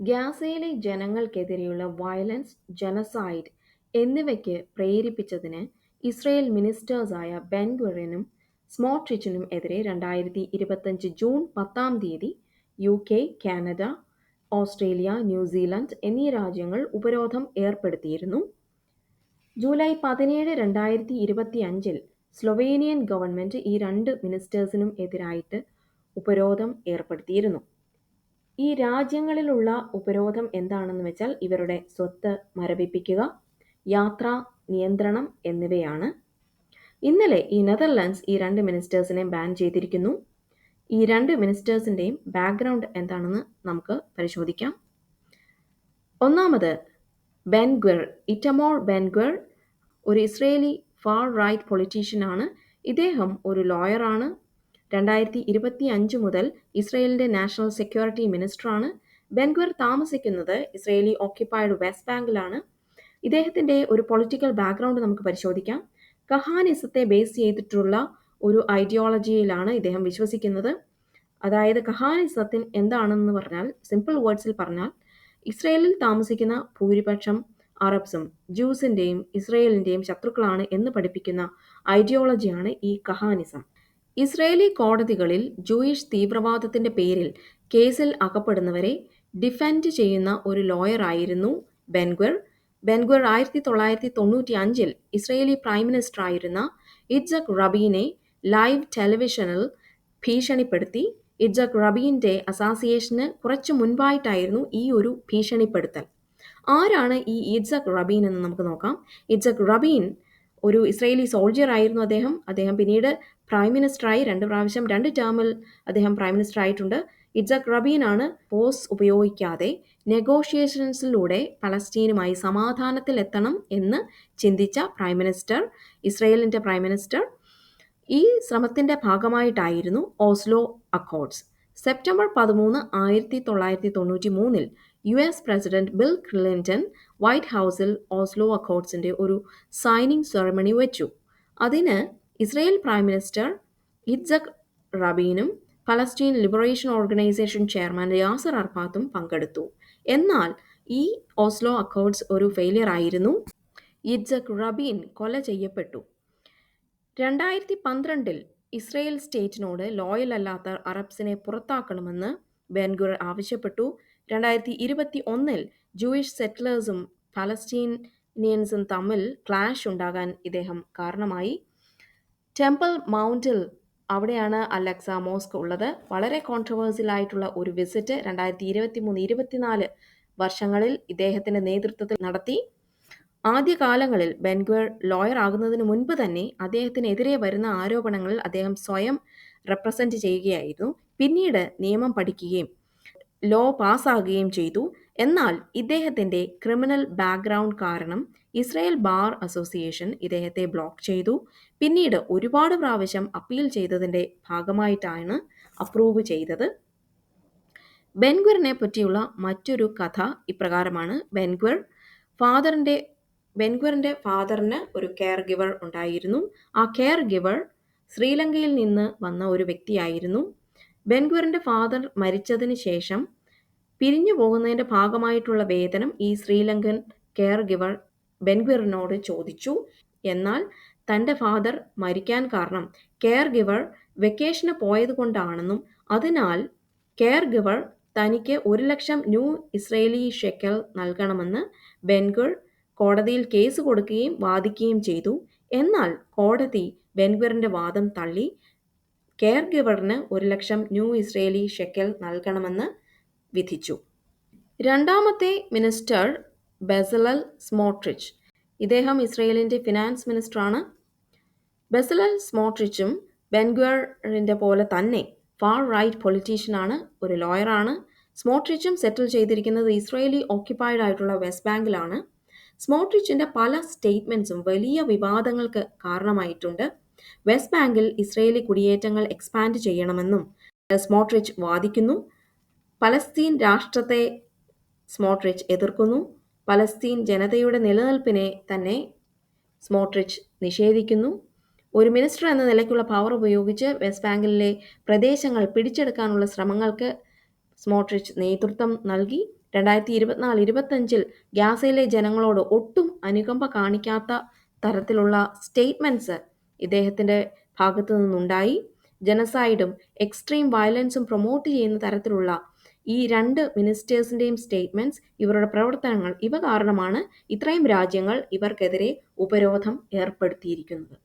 ഗാസയിലെ ജനങ്ങൾക്കെതിരെയുള്ള വയലൻസ്, ജനസൈഡ് എന്നിവയ്ക്ക് പ്രേരിപ്പിച്ചതിന് ഇസ്രയേൽ മിനിസ്റ്റേഴ്സായ ബെൻഗുറിനും സ്മോട്രിച്ചിനും എതിരെ രണ്ടായിരത്തി ഇരുപത്തഞ്ച് ജൂൺ പത്താം തീയതി U K, Canada, Australia, New Zealand എന്നീ രാജ്യങ്ങൾ ഉപരോധം ഏർപ്പെടുത്തിയിരുന്നു. ജൂലൈ പതിനേഴ് രണ്ടായിരത്തി ഇരുപത്തിയഞ്ചിൽ സ്ലൊവേനിയൻ ഗവൺമെന്റ് ഈ രണ്ട് മിനിസ്റ്റേഴ്സിനും എതിരായിട്ട് ഉപരോധം ഏർപ്പെടുത്തിയിരുന്നു. ഈ രാജ്യങ്ങളിലുള്ള ഉപരോധം എന്താണെന്ന് വെച്ചാൽ ഇവരുടെ സ്വത്ത് മരവിപ്പിക്കുക, യാത്രാ നിയന്ത്രണം എന്നിവയാണ്. ഇന്നലെ ഈ നെതർലാൻഡ്സ് ഈ രണ്ട് മിനിസ്റ്റേഴ്സിനെ ബാൻ ചെയ്തിരിക്കുന്നു. ഈ രണ്ട് മിനിസ്റ്റേഴ്സിന്റെയും ബാക്ക്ഗ്രൗണ്ട് എന്താണെന്ന് നമുക്ക് പരിശോധിക്കാം. ഒന്നാമത് ബെൻഗ്വർ ഇറ്റമോർ ബെൻ ഒരു ഇസ്രേലി ഫാർ റൈറ്റ് പൊളിറ്റീഷ്യനാണ്. ഇദ്ദേഹം ഒരു ലോയറാണ്. രണ്ടായിരത്തി ഇരുപത്തി അഞ്ച് മുതൽ ഇസ്രയേലിന്റെ നാഷണൽ സെക്യൂരിറ്റി മിനിസ്റ്ററാണ്. ബെൻഗ്വർ താമസിക്കുന്നത് ഇസ്രയേലി ഓക്യുപ്പൈഡ് വെസ്റ്റ് ബാങ്കിലാണ്. ഇദ്ദേഹത്തിന്റെ ഒരു പൊളിറ്റിക്കൽ ബാക്ക്ഗ്രൗണ്ട് നമുക്ക് പരിശോധിക്കാം. കഹാനിസത്തെ ബേസ് ചെയ്തിട്ടുള്ള ഒരു ഐഡിയോളജിയിലാണ് ഇദ്ദേഹം വിശ്വസിക്കുന്നത്. അതായത് കഹാനിസത്തിൽ എന്താണെന്ന് പറഞ്ഞാൽ സിമ്പിൾ വേർഡ്സിൽ പറഞ്ഞാൽ ഇസ്രയേലിൽ താമസിക്കുന്ന ഭൂരിപക്ഷം അറബ്സും ജ്യൂസിന്റെയും ഇസ്രയേലിന്റെയും ശത്രുക്കളാണ് എന്ന് പഠിപ്പിക്കുന്ന ഐഡിയോളജിയാണ് ഈ കഹാനിസം. ഇസ്രയേലി കോടതികളിൽ ജൂയിഷ് തീവ്രവാദത്തിന്റെ പേരിൽ കേസിൽ അകപ്പെടുന്നവരെ ഡിഫെൻഡ് ചെയ്യുന്ന ഒരു ലോയറായിരുന്നു ബെൻഗ്വർ ബെൻഗ്വർ ആയിരത്തി തൊള്ളായിരത്തി തൊണ്ണൂറ്റി അഞ്ചിൽ ഇസ്രയേലി പ്രൈം മിനിസ്റ്ററായിരുന്ന ഇറ്റ്സക് റബീനെ ലൈവ് ടെലിവിഷനിൽ ഭീഷണിപ്പെടുത്തി. ഇറ്റ്സക് റബീന്റെ അസോസിയേഷന് കുറച്ച് മുൻപായിട്ടായിരുന്നു ഈ ഒരു ഭീഷണിപ്പെടുത്തൽ. ആരാണ് ഈ ഇറ്റ്സക് റബീൻ എന്ന് നമുക്ക് നോക്കാം. ഇറ്റ്സക് റബീൻ ഒരു ഇസ്രയേലി സോൾജിയർ ആയിരുന്നു അദ്ദേഹം. അദ്ദേഹം പിന്നീട് പ്രൈം മിനിസ്റ്ററായി രണ്ട് പ്രാവശ്യം രണ്ട് ടേമിൽ അദ്ദേഹം പ്രൈം മിനിസ്റ്റർ ആയിട്ടുണ്ട്. ഇറ്റ്സക് റബീനാണ് പോസ് ഉപയോഗിക്കാതെ നെഗോഷിയേഷൻസിലൂടെ പലസ്തീനുമായി സമാധാനത്തിലെത്തണം എന്ന് ചിന്തിച്ച പ്രൈം മിനിസ്റ്റർ, ഇസ്രയേലിന്റെ പ്രൈം മിനിസ്റ്റർ. ഈ ശ്രമത്തിന്റെ ഭാഗമായിട്ടായിരുന്നു ഓസ്ലോ അക്കോർഡ്സ്. സെപ്റ്റംബർ പതിമൂന്ന് ആയിരത്തി തൊള്ളായിരത്തി തൊണ്ണൂറ്റി മൂന്നിൽ U S president Bill Clinton White ഹൗസിൽ ഓസ്ലോ അക്കോർഡ്സിന്റെ ഒരു സൈനിങ് സെറമണി വെച്ചു. അതിന് Israel prime minister Yitzhak റബീനും Palestine Liberation Organization chairman Yasser അർഫാത്തും പങ്കെടുത്തു. എന്നാൽ ഈ ഓസ്ലോ അക്കോർഡ്സ് ഒരു ഫെയിലിയർ ആയിരുന്നു. ഇറ്റ്സക് റബീൻ കൊല ചെയ്യപ്പെട്ടു. രണ്ടായിരത്തി പന്ത്രണ്ടിൽ ഇസ്രയേൽ സ്റ്റേറ്റിനോട് ലോയൽ അല്ലാത്ത അറബ്സിനെ പുറത്താക്കണമെന്ന് ബെൻഗുർ ആവശ്യപ്പെട്ടു. രണ്ടായിരത്തി ഇരുപത്തി ഒന്നിൽ ജൂയിഷ് സെറ്റിലേഴ്സും പലസ്തീനിയൻസും തമ്മിൽ ക്ലാഷ് ഉണ്ടാകാൻ ഇദ്ദേഹം കാരണമായി. ടെമ്പിൾ മൗണ്ടിൽ അവിടെയാണ് അൽ-അക്സ മോസ്ക് ഉള്ളത്. വളരെ കോൺട്രവേഴ്സ്യൽ ആയിട്ടുള്ള ഒരു വിസിറ്റ് രണ്ടായിരത്തി ഇരുപത്തി മൂന്ന് ഇരുപത്തിനാല് വർഷങ്ങളിൽ ഇദ്ദേഹത്തിന്റെ നേതൃത്വത്തിൽ നടത്തി. ആദ്യകാലങ്ങളിൽ ബെൻഗ്വർ ലോയർ ആകുന്നതിന് മുൻപ് തന്നെ അദ്ദേഹത്തിനെതിരെ വരുന്ന ആരോപണങ്ങളിൽ അദ്ദേഹം സ്വയം റെപ്രസെന്റ് ചെയ്യുകയായിരുന്നു. പിന്നീട് നിയമം പഠിക്കുകയും ലോ പാസ്സാകുകയും ചെയ്തു. എന്നാൽ ഇദ്ദേഹത്തിന്റെ ക്രിമിനൽ ബാക്ക്ഗ്രൗണ്ട് കാരണം ഇസ്രയേൽ ബാർ അസോസിയേഷൻ ഇദ്ദേഹത്തെ ബ്ലോക്ക് ചെയ്തു. പിന്നീട് ഒരുപാട് പ്രാവശ്യം അപ്പീൽ ചെയ്തതിന്റെ ഭാഗമായിട്ടാണ് അപ്രൂവ് ചെയ്തത്. ബെൻഗ്വറിനെ പറ്റിയുള്ള മറ്റൊരു കഥ ഇപ്രകാരമാണ്. ബെൻഗ്വർ ഫാദറിന്റെ ബെൻഗ്വറിന്റെ ബെൻ ഫാദറിന് ഒരു കെയർ ഗിവർ ഉണ്ടായിരുന്നു. ആ കെയർ ഗിവർ ശ്രീലങ്കയിൽ നിന്ന് വന്ന ഒരു വ്യക്തിയായിരുന്നു. ബെൻഗ്വറിന്റെ ഫാദർ മരിച്ചതിന് ശേഷം പിരിഞ്ഞു പോകുന്നതിന്റെ ഭാഗമായിട്ടുള്ള വേതനം ഈ ശ്രീലങ്കൻ കെയർ ഗിവർ ബെൻ ഗ്വിറിനോട് ചോദിച്ചു. എന്നാൽ തന്റെ ഫാദർ മരിക്കാൻ കാരണം കെയർ ഗിവർ വെക്കേഷന് പോയതുകൊണ്ടാണെന്നും അതിനാൽ കെയർ ഗിവർ തനിക്ക് ഒരു ലക്ഷം ന്യൂ ഇസ്രയേലി ഷെക്കൽ നൽകണമെന്ന് ബെൻഗുർ കോടതിയിൽ കേസ് കൊടുക്കുകയും വാദിക്കുകയും ചെയ്തു. എന്നാൽ കോടതി ബെൻഗ്വിറിന്റെ വാദം തള്ളി കെയർ ഗിവറിന് ഒരു ലക്ഷം ന്യൂ ഇസ്രയേലി ഷെക്കൽ നൽകണമെന്ന് വിധിച്ചു. രണ്ടാമത്തെ മിനിസ്റ്റർ ബെസലൽ സ്മോട്രിച്ച്. ഇദ്ദേഹം ഇസ്രയേലിന്റെ ഫിനാൻസ് മിനിസ്റ്ററാണ്. ബെസലൽ സ്മോട്രിച്ചും ബെൻഗ്വറിന്റെ പോലെ തന്നെ ഫാർ റൈറ്റ് പൊളിറ്റീഷ്യനാണ്. ഒരു ലോയറാണ്. സ്മോട്രിച്ചും സെറ്റിൽ ചെയ്തിരിക്കുന്നത് ഇസ്രയേലി ഓക്യുപ്പൈഡ് ആയിട്ടുള്ള വെസ്റ്റ് ബാങ്കിലാണ്. സ്മോട്രിച്ചിന്റെ പല സ്റ്റേറ്റ്മെൻസും വലിയ വിവാദങ്ങൾക്ക് കാരണമായിട്ടുണ്ട്. വെസ്റ്റ് ബാങ്കിൽ ഇസ്രയേലി കുടിയേറ്റങ്ങൾ എക്സ്പാൻഡ് ചെയ്യണമെന്നും സ്മോട്രിച്ച് വാദിക്കുന്നു. പലസ്തീൻ രാഷ്ട്രത്തെ സ്മോട്രിച്ച് എതിർക്കുന്നു. പലസ്തീൻ ജനതയുടെ നിലനിൽപ്പിനെ തന്നെ സ്മോട്രിച്ച് നിഷേധിക്കുന്നു. ഒരു മിനിസ്റ്റർ എന്ന നിലയ്ക്കുള്ള പവർ ഉപയോഗിച്ച് വെസ്റ്റ് ബാങ്കിലെ പ്രദേശങ്ങൾ പിടിച്ചെടുക്കാനുള്ള ശ്രമങ്ങൾക്ക് സ്മോട്രിച്ച് നേതൃത്വം നൽകി. രണ്ടായിരത്തി ഇരുപത്തിനാല് ഇരുപത്തഞ്ചിൽ ഗ്യാസയിലെ ജനങ്ങളോട് ഒട്ടും അനുകമ്പ കാണിക്കാത്ത തരത്തിലുള്ള സ്റ്റേറ്റ്മെന്റ്സ് ഇദ്ദേഹത്തിന്റെ ഭാഗത്തു നിന്നുണ്ടായി ജനസൈഡും എക്സ്ട്രീം വയലൻസും പ്രൊമോട്ട് ചെയ്യുന്ന തരത്തിലുള്ള ഈ രണ്ട് മിനിസ്റ്റേഴ്സിന്റെയും സ്റ്റേറ്റ്മെന്റ്സ് ഇവരുടെ പ്രവർത്തനങ്ങൾ ഇവ കാരണമാണ് ഇത്രയും രാജ്യങ്ങൾ ഇവർക്കെതിരെ ഉപരോധം ഏർപ്പെടുത്തിയിരിക്കുന്നത്.